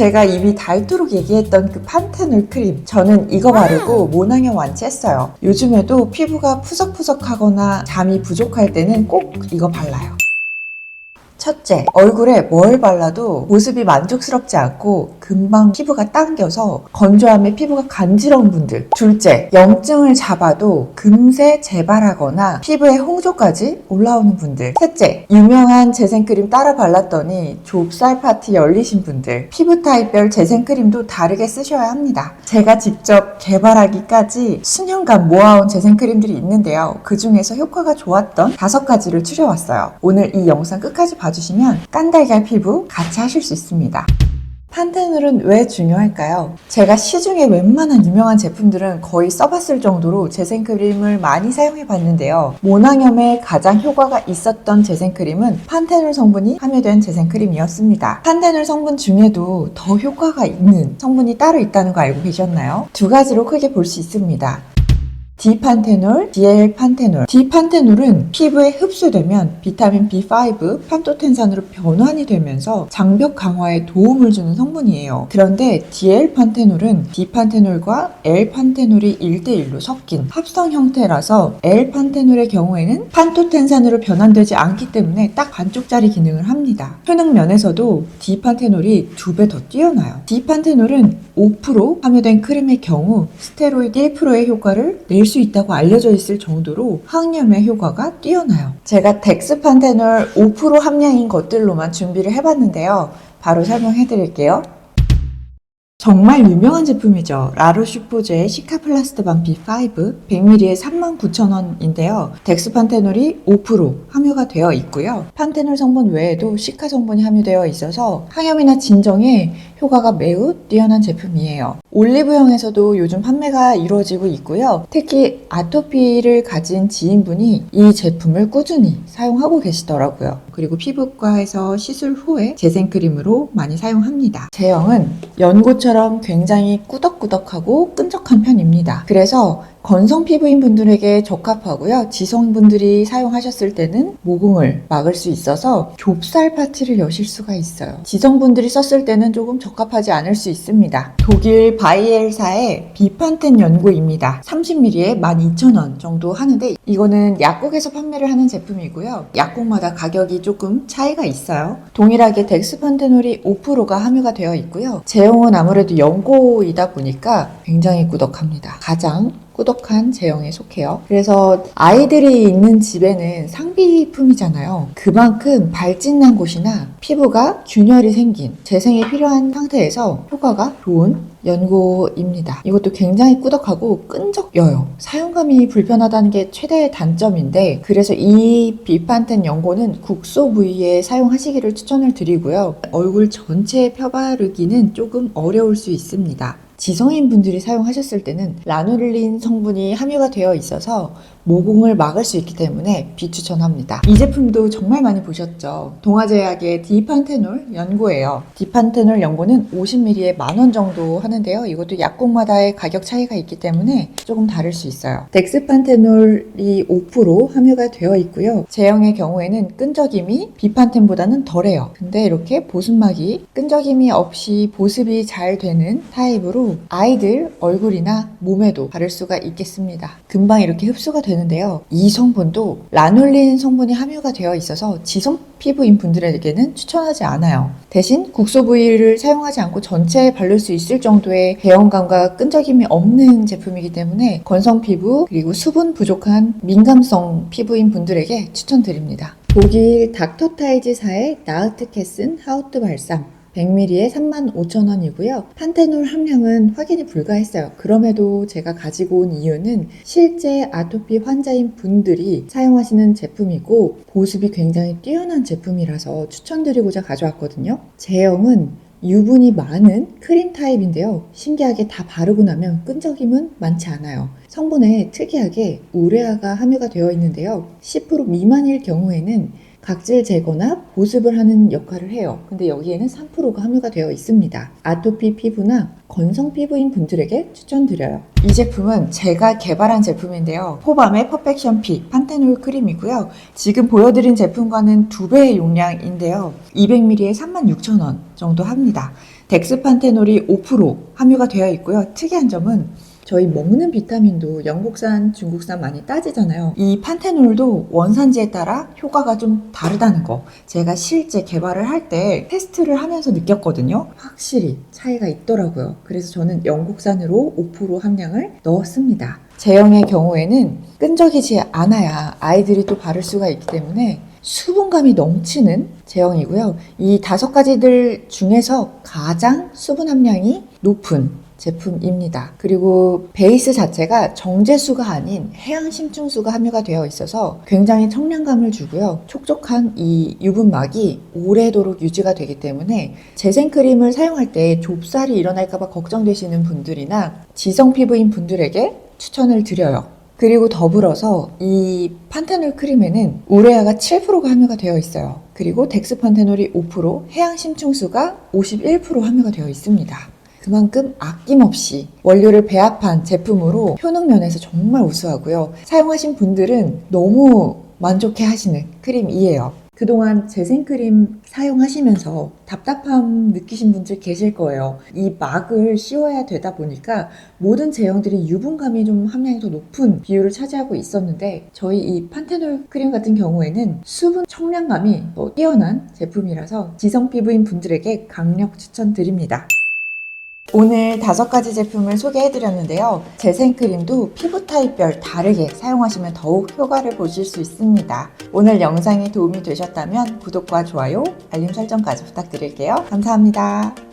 제가 입이 닳도록 얘기했던 그 판테놀 크림. 저는 이거 바르고 모낭염 완치했어요. 요즘에도 피부가 푸석푸석하거나 잠이 부족할 때는 꼭 이거 발라요. 첫째, 얼굴에 뭘 발라도 모습이 만족스럽지 않고 금방 피부가 당겨서 건조함에 피부가 간지러운 분들. 둘째, 염증을 잡아도 금세 재발하거나 피부에 홍조까지 올라오는 분들. 셋째, 유명한 재생크림 따라 발랐더니 좁쌀 파티 열리신 분들. 피부 타입별 재생크림도 다르게 쓰셔야 합니다. 제가 직접 개발하기까지 수년간 모아온 재생크림들이 있는데요. 그 중에서 효과가 좋았던 다섯 가지를 추려왔어요. 오늘 이 영상 끝까지 봐주 시면 깐달걀 피부 같이 하실 수 있습니다. 판테놀은 왜 중요할까요? 제가 시중에 웬만한 유명한 제품들은 거의 써봤을 정도로 재생크림을 많이 사용해 봤는데요. 모낭염에 가장 효과가 있었던 재생크림은 판테놀 성분이 함유된 재생크림이었습니다. 판테놀 성분 중에도 더 효과가 있는 성분이 따로 있다는 거 알고 계셨나요? 두 가지로 크게 볼 수 있습니다. 디판테놀, 디엘판테놀. 디판테놀은 피부에 흡수되면 비타민 B5, 판토텐산으로 변환이 되면서 장벽 강화에 도움을 주는 성분이에요. 그런데 디엘판테놀은 디판테놀과 L판테놀이 1대1로 섞인 합성 형태라서 L판테놀의 경우에는 판토텐산으로 변환되지 않기 때문에 딱 반쪽짜리 기능을 합니다. 효능 면에서도 디판테놀이 두 배 더 뛰어나요. 디판테놀은 5% 함유된 크림의 경우 스테로이드 1%의 효과를 낼수 있다고 알려져 있을 정도로 항염의 효과가 뛰어나요. 제가 덱스판테놀 5% 함량인 것들로만 준비를 해봤는데요. 바로 설명해 드릴게요. 정말 유명한 제품이죠. 라로슈포제의 시카플라스트밤 B5 100ml에 39,000원인데요. 덱스판테놀이 5% 함유가 되어 있고요. 판테놀 성분 외에도 시카 성분이 함유되어 있어서 항염이나 진정에 효과가 매우 뛰어난 제품이에요. 올리브영에서도 요즘 판매가 이루어지고 있고요. 특히 아토피를 가진 지인분이 이 제품을 꾸준히 사용하고 계시더라고요. 그리고 피부과에서 시술 후에 재생크림으로 많이 사용합니다. 제형은 연고처럼 굉장히 꾸덕꾸덕하고 끈적한 편입니다. 그래서 건성 피부인 분들에게 적합하고요. 지성분들이 사용하셨을 때는 모공을 막을 수 있어서 좁쌀 파티를 여실 수가 있어요. 지성분들이 썼을 때는 조금 적합하지 않을 수 있습니다. 독일 바이엘사의 비판텐 연고입니다. 30ml에 12,000원 정도 하는데 이거는 약국에서 판매를 하는 제품이고요. 약국마다 가격이 조금 차이가 있어요. 동일하게 덱스판테놀이 5%가 함유가 되어 있고요. 제형은 아무래도 연고이다 보니까 굉장히 꾸덕합니다. 가장 꾸덕한 제형에 속해요. 그래서 아이들이 있는 집에는 상비품이잖아요. 그만큼 발진난 곳이나 피부가 균열이 생긴 재생이 필요한 상태에서 효과가 좋은 연고입니다. 이것도 굉장히 꾸덕하고 끈적여요. 사용감이 불편하다는 게 최대의 단점인데 그래서 이 비판텐 연고는 국소 부위에 사용하시기를 추천을 드리고요. 얼굴 전체에 펴바르기는 조금 어려울 수 있습니다. 지성인 분들이 사용하셨을 때는 라놀린 성분이 함유가 되어 있어서 모공을 막을 수 있기 때문에 비추천합니다. 이 제품도 정말 많이 보셨죠? 동아제약의 디판테놀 연고예요. 디판테놀 연고는 50ml에 만 원 정도 하는데요. 이것도 약국마다의 가격 차이가 있기 때문에 조금 다를 수 있어요. 덱스판테놀이 5% 함유가 되어 있고요. 제형의 경우에는 끈적임이 비판텐보다는 덜해요. 근데 이렇게 보습막이 끈적임이 없이 보습이 잘 되는 타입으로 아이들 얼굴이나 몸에도 바를 수가 있겠습니다. 금방 이렇게 흡수가 되 는데요. 이 성분도 라놀린 성분이 함유가 되어 있어서 지성 피부인 분들에게는 추천하지 않아요. 대신 국소 부위를 사용하지 않고 전체에 바를 수 있을 정도의 배영감과 끈적임이 없는 제품이기 때문에 건성 피부 그리고 수분 부족한 민감성 피부인 분들에게 추천드립니다. 독일 닥터타이즈사의 나으트캐슨 하우트 발삼 100ml에 35,000원이고요. 판테놀 함량은 확인이 불가했어요. 그럼에도 제가 가지고 온 이유는 실제 아토피 환자인 분들이 사용하시는 제품이고 보습이 굉장히 뛰어난 제품이라서 추천드리고자 가져왔거든요. 제형은 유분이 많은 크림 타입인데요. 신기하게 다 바르고 나면 끈적임은 많지 않아요. 성분에 특이하게 우레아가 함유가 되어 있는데요. 10% 미만일 경우에는 각질 제거나 보습을 하는 역할을 해요. 근데 여기에는 3%가 함유가 되어 있습니다. 아토피 피부나 건성 피부인 분들에게 추천드려요. 이 제품은 제가 개발한 제품인데요. 호밤의 퍼펙션 피 판테놀 크림이고요. 지금 보여드린 제품과는 두 배의 용량인데요. 200ml에 36,000원 정도 합니다. 덱스판테놀이 5% 함유가 되어 있고요. 특이한 점은 저희 먹는 비타민도 영국산, 중국산 많이 따지잖아요. 이 판테놀도 원산지에 따라 효과가 좀 다르다는 거. 제가 실제 개발을 할 때 테스트를 하면서 느꼈거든요. 확실히 차이가 있더라고요. 그래서 저는 영국산으로 5% 함량을 넣었습니다. 제형의 경우에는 끈적이지 않아야 아이들이 또 바를 수가 있기 때문에 수분감이 넘치는 제형이고요. 이 다섯 가지들 중에서 가장 수분 함량이 높은 제품입니다. 그리고 베이스 자체가 정제수가 아닌 해양 심층수가 함유가 되어 있어서 굉장히 청량감을 주고요. 촉촉한 이 유분막이 오래도록 유지가 되기 때문에 재생크림을 사용할 때 좁쌀이 일어날까봐 걱정되시는 분들이나 지성 피부인 분들에게 추천을 드려요. 그리고 더불어서 이 판테놀 크림에는 우레아가 7%가 함유가 되어 있어요. 그리고 덱스판테놀이 5%, 해양 심층수가 51% 함유가 되어 있습니다. 그만큼 아낌없이 원료를 배합한 제품으로 효능 면에서 정말 우수하고요. 사용하신 분들은 너무 만족해 하시는 크림이에요. 그동안 재생크림 사용하시면서 답답함 느끼신 분들 계실 거예요. 이 막을 씌워야 되다 보니까 모든 제형들이 유분감이 좀 함량이 더 높은 비율을 차지하고 있었는데 저희 이 판테놀 크림 같은 경우에는 수분 청량감이 더 뛰어난 제품이라서 지성 피부인 분들에게 강력 추천드립니다. 오늘 다섯 가지 제품을 소개해드렸는데요. 재생크림도 피부 타입별 다르게 사용하시면 더욱 효과를 보실 수 있습니다. 오늘 영상이 도움이 되셨다면 구독과 좋아요, 알림 설정까지 부탁드릴게요. 감사합니다.